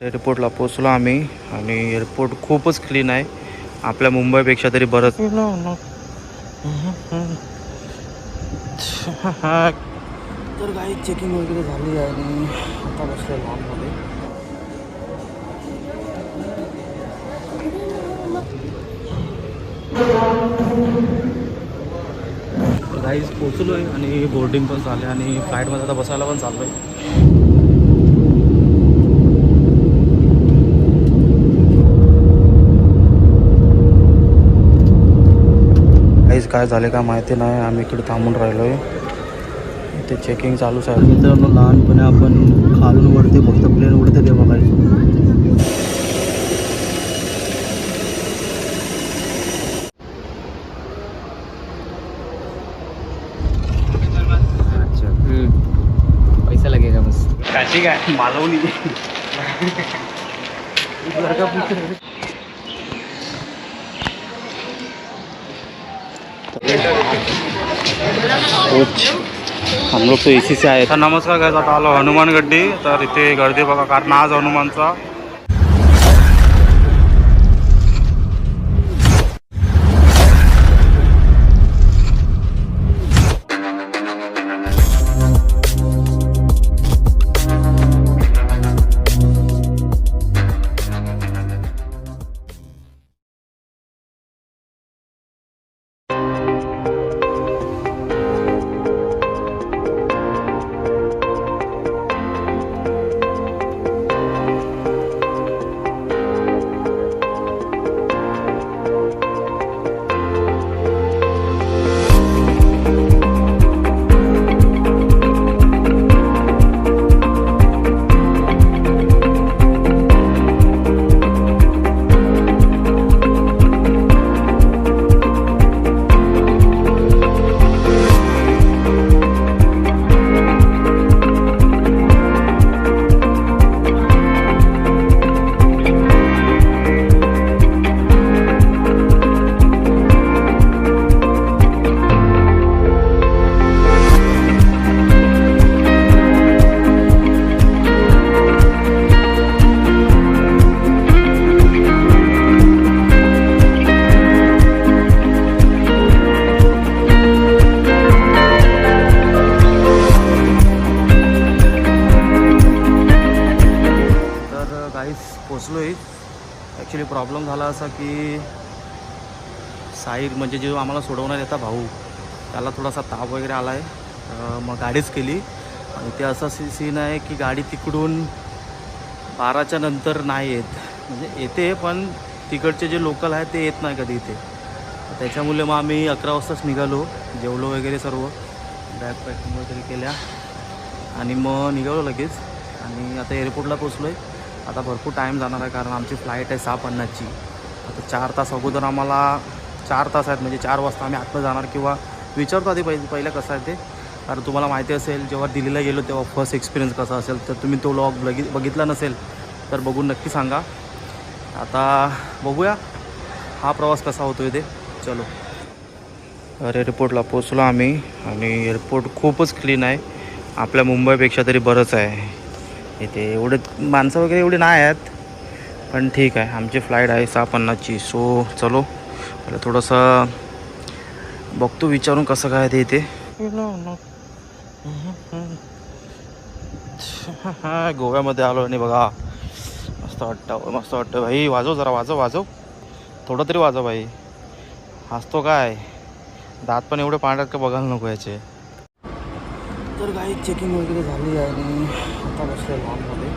एअरपोर्टला पोचलो आम्ही आणि एअरपोर्ट खूपच क्लीन आहे. आपल्या मुंबईपेक्षा तरी बरंच तर काही चेकिंग वगैरे झाली आहे आणि आता बसले लॉनमध्ये गाईज पोचलो आहे आणि बोर्डिंग पण झालं आणि फ्लाईटमध्ये आता बसायला पण चाललो आहे काहीच काय झाले का माहिती नाही. आम्ही इकडे थांबून राहिलो आहे इथे चेकिंग चालूच आहे मित्रांनो लहानपणी आपण खालून वरती फक्त प्लेन उडते ते बघायचो अच्छा. पैसा लगेगा बस. काय? मालवणी. हम लोग तो इसी से आए तर नमस्कार काय आता आलो हनुमान गड्डी तर इथे गर्दी बघा कारण आज हनुमानचा काहीच पोचलो आहे ॲक्च्युली प्रॉब्लेम झाला असा की साईड म्हणजे जे आम्हाला सोडवण्यात येतात भाऊ त्याला थोडासा ताप वगैरे आला आहे मग गाडीच केली. आणि ते असा सी सीन आहे की गाडी तिकडून बाराच्या नंतर नाही येत. म्हणजे येते पण तिकडचे जे लोकल आहेत ते येत नाही कधी इथे. त्याच्यामुळे मग आम्ही अकरा वाजताच निघालो जेवलो वगैरे सर्व. बॅग पॅकिंग वगैरे केल्या. आणि मग निघालो लगेच. आणि आता एअरपोर्टला पोचलो आहे आता भरपूर टाईम जाणार आहे कारण आमची फ्लाईट आहे सहा पन्नासची आता चार तास अगोदर आम्हाला चार तास आहेत म्हणजे चार वाजता आम्ही आत्ता जाणार किंवा विचारतो आधी पहिले पहिलं कसं आहे ते. कारण तुम्हाला माहिती असेल जेव्हा दिल्लीला गेलो तेव्हा फर्स्ट एक्सपिरियन्स कसा असेल तर तुम्ही तो लॉग बघि बघितला नसेल तर बघून नक्की सांगा. आता बघूया हा प्रवास कसा होतो आहे ते. चलो. अरे एअरपोर्टला पोचलो आम्ही आणि एअरपोर्ट खूपच क्लीन आहे. आपल्या मुंबईपेक्षा तरी बरंच आहे. इथे एवढे माणसं वगैरे एवढी नाही आहेत. पण ठीक आहे आमची फ्लाईट आहे सहा पन्नासची सो चलो. मला थोडंसं बघतो विचारून कसं काय ते इथे. गोव्यामध्ये आलो आणि बघा मस्त वाटतं मस्त वाटतं. भाई वाजव जरा वाजव वाजव. थोडं तरी वाजव भाई. हसतो काय? दात पण एवढे पांढऱ्यात का बघायला नको याचे. तर काही चेकिंग वगैरे झाली आहे आणि आता बसले लॉनमध्ये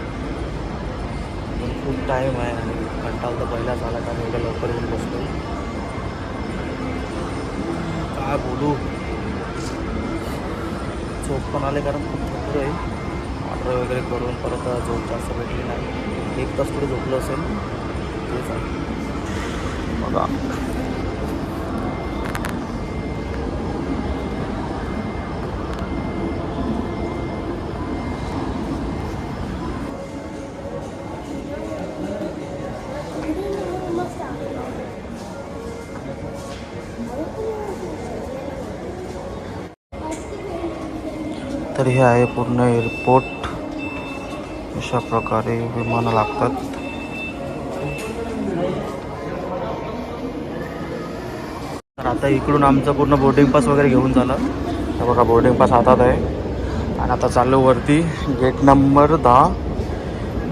पण खूप टाईम आहे आणि कंटाळ तर पहिला झाला कारण एवढ्या लवकर येऊन बसतो काय बोलू? झोप पण आले कारण खूप भरपूर आहे ऑर्डर वगैरे करून परत झोप जास्त भेटली नाही. एक तास पुढे झोपलं असेल. तेच आहे. बघा. तर हे आहे पूर्ण एअरपोर्ट अशा प्रकारे विमानं लागतात. तर आता इकडून आमचं पूर्ण बोर्डिंग पास वगैरे घेऊन झालं. तर बघा बोर्डिंग पास हातात आहे. आणि आता चाललो वरती. गेट नंबर दहा.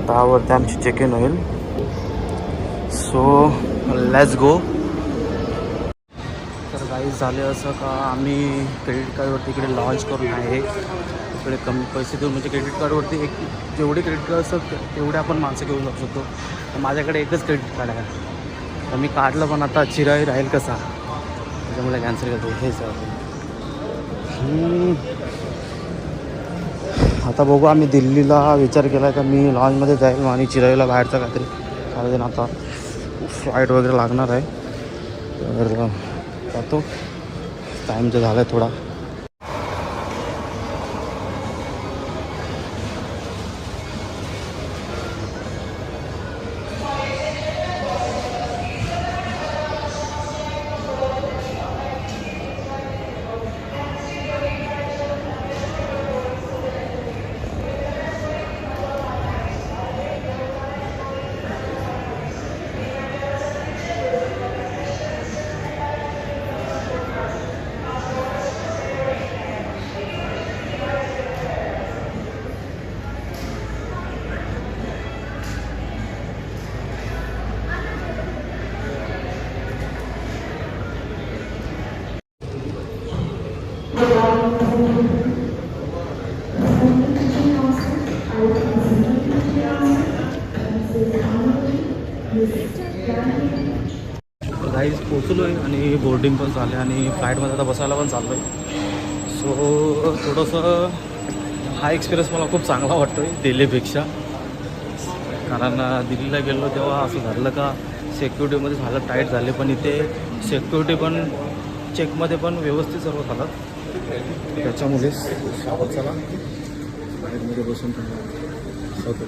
दहावरती आमची चेक इन होईल. सो लेट्स गो काही झालं असं का? आम्ही क्रेडिट कार्डवरती इकडे लॉन्च करून आहे. इकडे कमी पैसे देऊन म्हणजे क्रेडिट कार्डवरती एक जेवढे क्रेडिट कार्ड असतात तेवढे आपण माणसं घेऊन जाऊ शकतो. तर माझ्याकडे एकच क्रेडिट कार्ड आहे. तर मी काढलं पण आता चिराई राहील कसा? त्याच्यामुळे कॅन्सल करतो. हे सर. आता बघू आम्ही दिल्लीला विचार केला का मी लॉन्चमध्ये जाईल आणि चिराईला बाहेरचं काहीतरी कारण आता. फ्लाईट वगैरे लागणार आहे. तर जातो टाईम जो झाला आहे थोडा. आणि बोर्डिंग पण झालं आहे आणि फ्लाईटमध्ये आता बसायला पण चाललो आहे सो थोडंसं हा एक्सपिरियन्स मला खूप चांगला वाटतो आहे दिल्लीपेक्षा. कारण दिल्लीला गेलो तेव्हा असं झालं का सेक्युरिटीमध्ये झालं टाईट झाले पण इथे सेक्युरिटी पण चेकमध्ये पण व्यवस्थित सर्व झालं. त्याच्यामुळेच शाबत चला. फ्लाईटमध्ये बसून होतो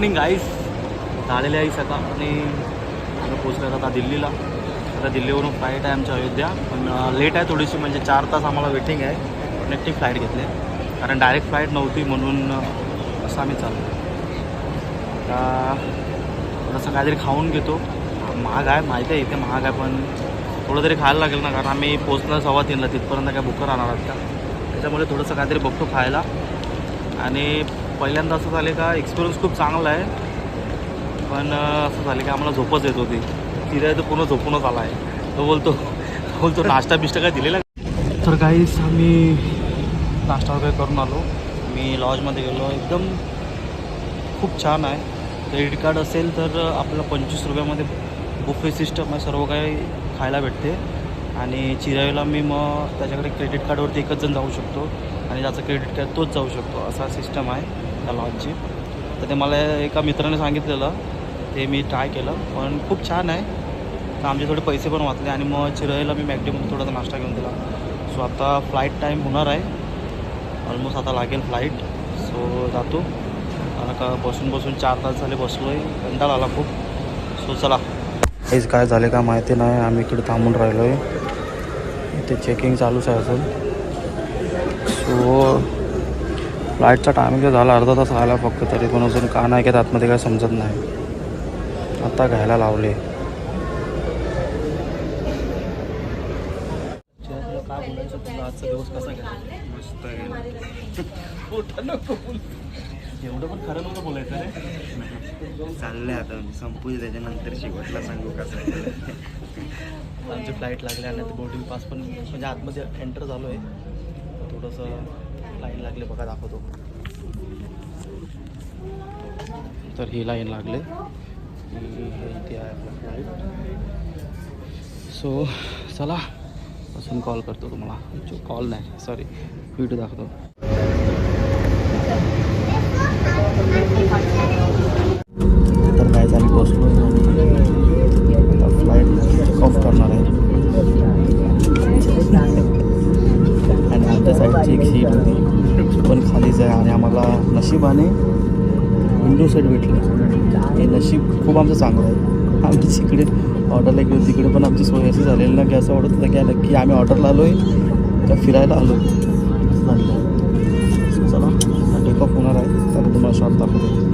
मॉर्निंग आईस झालेले आहे सकाळ. आणि आम्ही पोचलो आता दिल्लीला. आता दिल्लीवरून फ्लाईट आहे आमच्या अयोध्या. पण लेट आहे थोडीशी म्हणजे चार तास आम्हाला वेटिंग आहे. पण एकटी फ्लाईट घेतली आहे. कारण डायरेक्ट फ्लाईट नव्हती म्हणून असं आम्ही चाललो. आता थोडंसं काहीतरी खाऊन घेतो. महाग आहे माहिती आहे इथे महाग आहे पण थोडं तरी खायला लागेल ना. कारण आम्ही पोचणार सव्वा तीनला. तिथपर्यंत काय भुकं राहणार आहेत का? त्याच्यामुळे थोडंसं काहीतरी बघतो खायला. आणि पहिल्यांदा असं झालं का एक्सपिरियन्स खूप चांगला आहे. पण असं झालं की आम्हाला झोपच येत होती. तिथे तर पूर्ण झोपूनच आला आहे. तो बोलतो बोलतो नाश्ता बिष्टा काय दिलेला? तर काहीच आम्ही नाश्ता वगैरे करून आलो. मी लॉजमध्ये गेलो. एकदम खूप छान आहे. क्रेडिट कार्ड असेल तर आपल्याला पंचवीस रुपयामध्ये बुफे सिस्टम आहे. सर्व काही खायला भेटते. आणि चिराईला मी मग त्याच्याकडे क्रेडिट कार्डवरती एकच जण जाऊ शकतो. आणि ज्याचं क्रेडिट कार्ड तोच जाऊ शकतो. असा सिस्टम आहे. त्या लॉजची तर ते मला एका मित्राने सांगितलेलं ते मी ट्राय केलं पण खूप छान आहे. तर आमचे थोडे पैसे पण वाचले आणि मग चिरईला मी मॅगडीमध्ये थोडासा नाश्ता घेऊन दिला. सो आता फ्लाईट टाईम होणार आहे. ऑलमोस्ट आता लागेल फ्लाईट सो जातो. मला का बसून बसून चार तास झाले बसलो आहे कंटाळा आला खूप. सो चला. हेच काय झाले का माहिती नाही. आम्ही इकडे थांबून राहिलो आहे ते चेकिंग चालूच आहे अजून. सो फ्लाईटचा टायमिंग तर झाला अर्धा तास आला फक्त तरी पण अजून का नाही घेत आतमध्ये काय समजत नाही आता घ्यायला लावले. एवढं पण खरं नव्हतं बोलायचं रे चाललंय आता मी संपू त्याच्यानंतर शेवटला सांगू कसं. आमची फ्लाईट लागली आणि बोर्डिंग पास पण म्हणजे आतमध्ये एंटर झालो आहे थोडंसं लाईन लागले बघा दाखवतो. तर ही लाईन लागले. ही हे इथे आहे फ्लाईट सो चला अजून कॉल करतो तुम्हाला. कॉल नाही सॉरी व्हिडिओ दाखवतो. तर काय झालं बसलो आमच्या एक सीट होती. ती पण खालीच आहे आणि आम्हाला नशिबाने विंडो सेट भेटली. हे नशीब खूप आमचं चांगलं आहे. आम्ही तिकडे ऑर्डरला गेलो तिकडे पण आमची सोय अशी झालेली ना की असं वाटत होतं की आम्ही ऑर्डरला आलो आहे का फिरायला आलो आहे. चला टेक ऑफ होणार आहे. तर तुम्हाला शॉर्ट दाखवतो.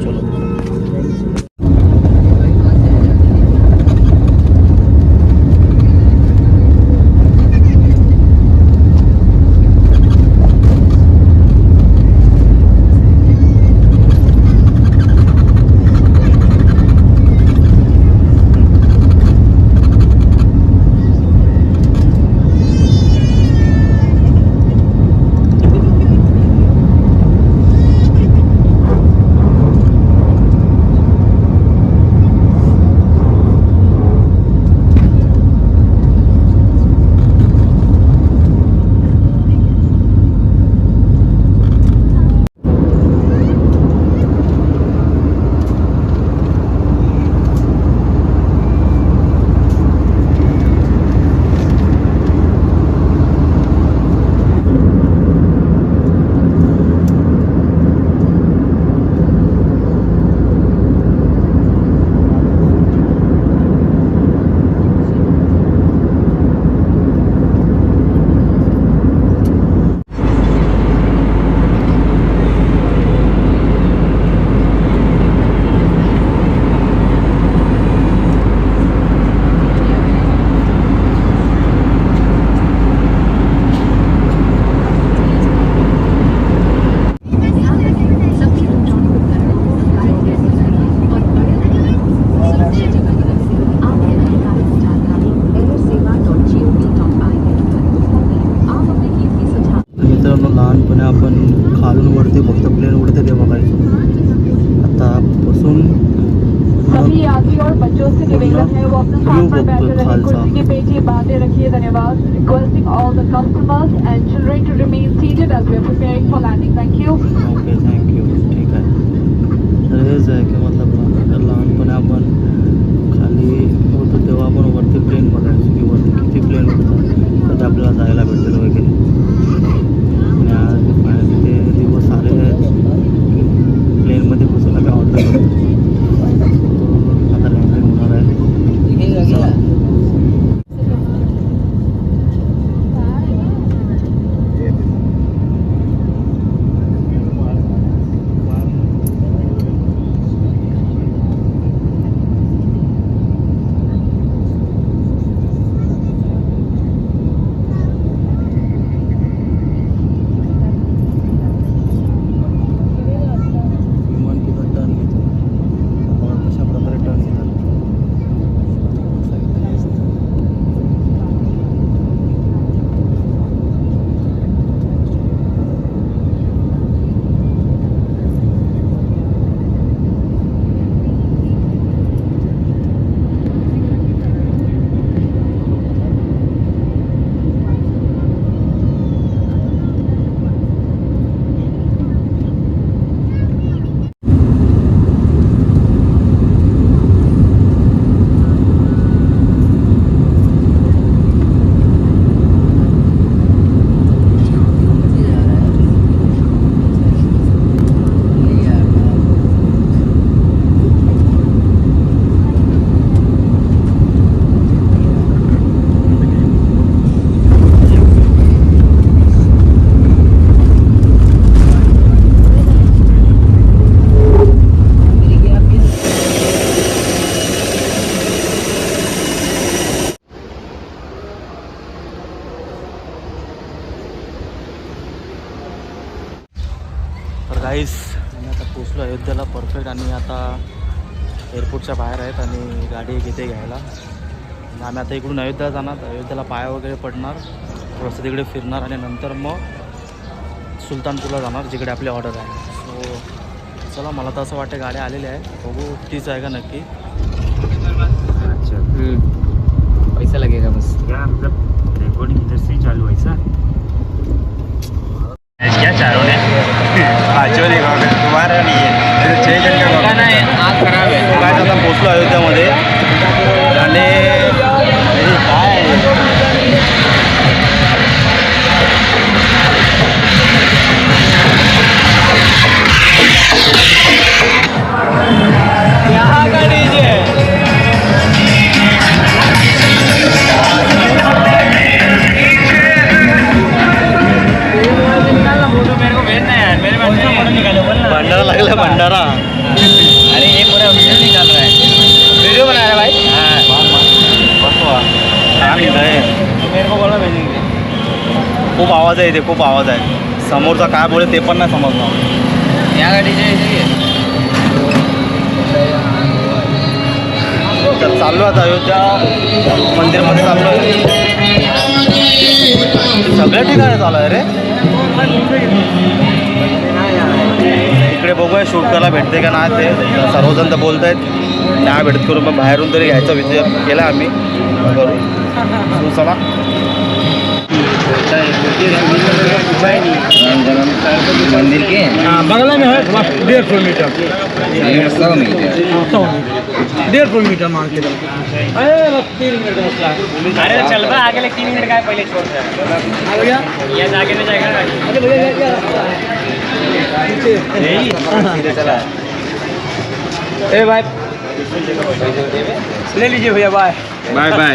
आम्ही आता इकडून अयोध्या जाणार. अयोध्येला पाया वगैरे पडणार. थोडंसं तिकडे फिरणार आणि नंतर मग सुलतानपूरला जाणार जिकडे आपली ऑर्डर आहे. सो चला मला तर असं वाटतं गाड्या आलेल्या आहेत. बघू तीच आहे का नक्की? अच्छा. पैसा लगेगा बस रिकॉर्डिंग इधर से ही चालू है सर. क्या चारों ने नहीं है। आग खराब है काय आता पोचलो अयोध्यामध्ये. आणि आवाज आहे इथे खूप आवाज आहे. समोरचा काय बोले ते पण नाही समजणार. या गाडीचे तर चाललो आता अयोध्या मंदिरमध्ये चाललो आहे. सगळ्या ठिकाणी चालू आहे रे. इकडे बघूया शूट करायला भेटते का नाही ते. सर्वजण तर बोलत आहेत. नाही भेटत करून मग बाहेरून तरी घ्यायचा विचार केला आम्ही. करू सो चला मंदिर के? बगल में है बस डेढ़ सौ मीटर। सौ मीटर। सौ मीटर। डेढ़ सौ मीटर मान के अरे बस तीन मिनट अरे चल बा आगे लग तीन मिनट का पहले छोड़ दे। आ ये आगे नहीं जाएगा अरे भैया क्या रास्ता है? नीचे। ए भाई। ले लीजिए भैया बाय। Bye bye.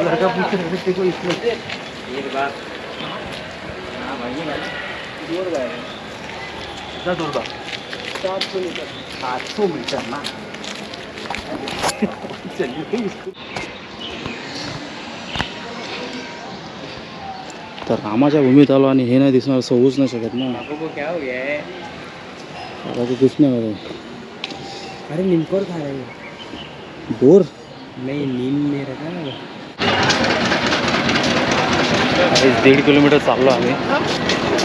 बाय भैया उसे का बड़ा अपन वीडियो बन रहा है हाँ हाँ काशी काय मालवणी सात सौ मीटर ना तर रामाच्या भूमीत आलो आणि हे नाही दिसणार असं होऊच नाही शकत ना. बाबू को क्या हो गया है आता ते दिसणार अरे नीमकोर खा रहे बोर? नहीं नीम में रखा ना एक दीड किलोमीटर चाललो आम्ही.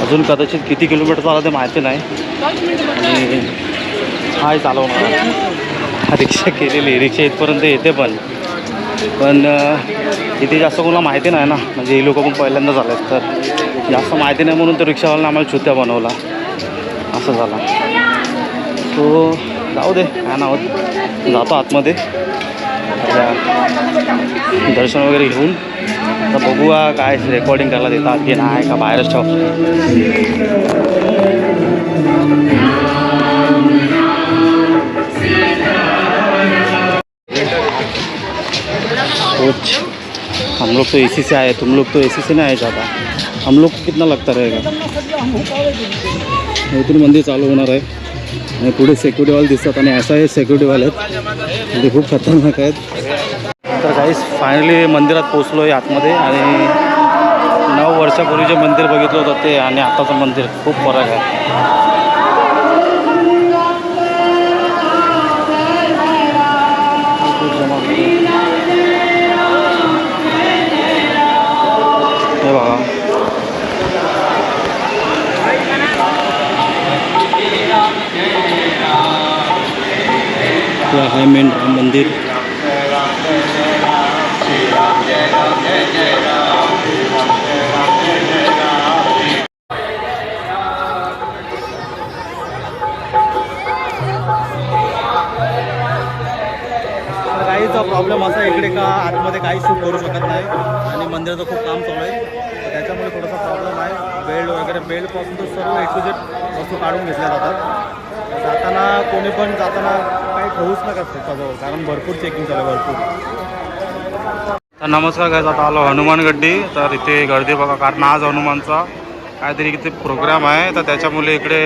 अजून कदाचित किती किलोमीटर चाललं ते माहिती नाही. आणि हाय चालवणार. हा रिक्षा केलेली रिक्षा इथपर्यंत येते पण. पण इथे जास्त कोणाला माहिती नाही ना. म्हणजे ही लोक पण पहिल्यांदा झाले तर. जास्त माहिती नाही म्हणून तर रिक्षावाल्याने आम्हाला छुत्या बनवला. असं झालं. सो जाऊ दे. काय नाव? जातो आतमध्ये. दर्शन वगैरे घेऊन. आता बघूया काय रेकॉर्डिंग करायला देतात की नाही का बाहेरच ठेव कोच हम लोग तो एसी से आए तुम लोग तो एसी से नहीं आए ज़्यादा हम लोग को कितना लगता रहेगा इथून मंदिर चालू होणार आहे आणि पुढे सेक्युरिटीवाले दिसतात आणि असं आहे सेक्युरिटीवाले आहेत ते खूप खतरनाक आहेत गाईस फायनली मंदिरात पोचलो आहे आतमध्ये आणि नऊ वर्षापूर्वी जे मंदिर बघितलं होतं ते आणि आताचं मंदिर खूप फरक आहे. खूप हे बघा. हे मेन मंदिर. प्रॉब्लेम असा इकडे का आतमध्ये काही शूट करू शकत नाही. आणि मंदिराचं खूप काम चालू आहे. त्याच्यामुळे थोडासा प्रॉब्लेम आहे. बेल्ट वगैरे बेल्टपासून तर सर्व एक्सुजेट वस्तू काढून घेतल्या जातात. जाताना कोणी पण जाताना काही ठेवूच नका स्वतःजवळ कारण भरपूर चेकिंग चालू आहे भरपूर. तर नमस्कार काय आता आलो हनुमान गड्डी. तर इथे गर्दी बघा कारण आज हनुमानचा काहीतरी इथे प्रोग्राम आहे. तर त्याच्यामुळे इकडे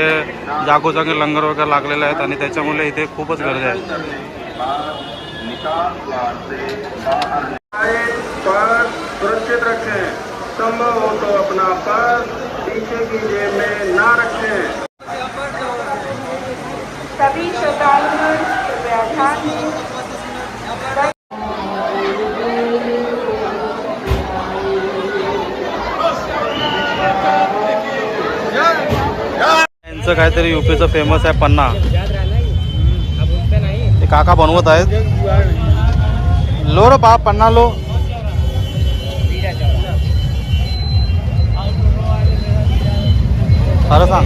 जागोजागी लंगर वगैरे लागलेले आहेत आणि त्याच्यामुळे इथे खूपच गर्दी आहे. पर सुरक्षित रखें संभव हो तो अपना पर्स पीछे की जेब में ना रखें सभी श्रद्धालुओं कृपया ध्यान दें काहीतरी युपीचं फेमस आहे पन्ना. काका बनवत आहेत. लो रो बा पन्ना लो खरं सांग.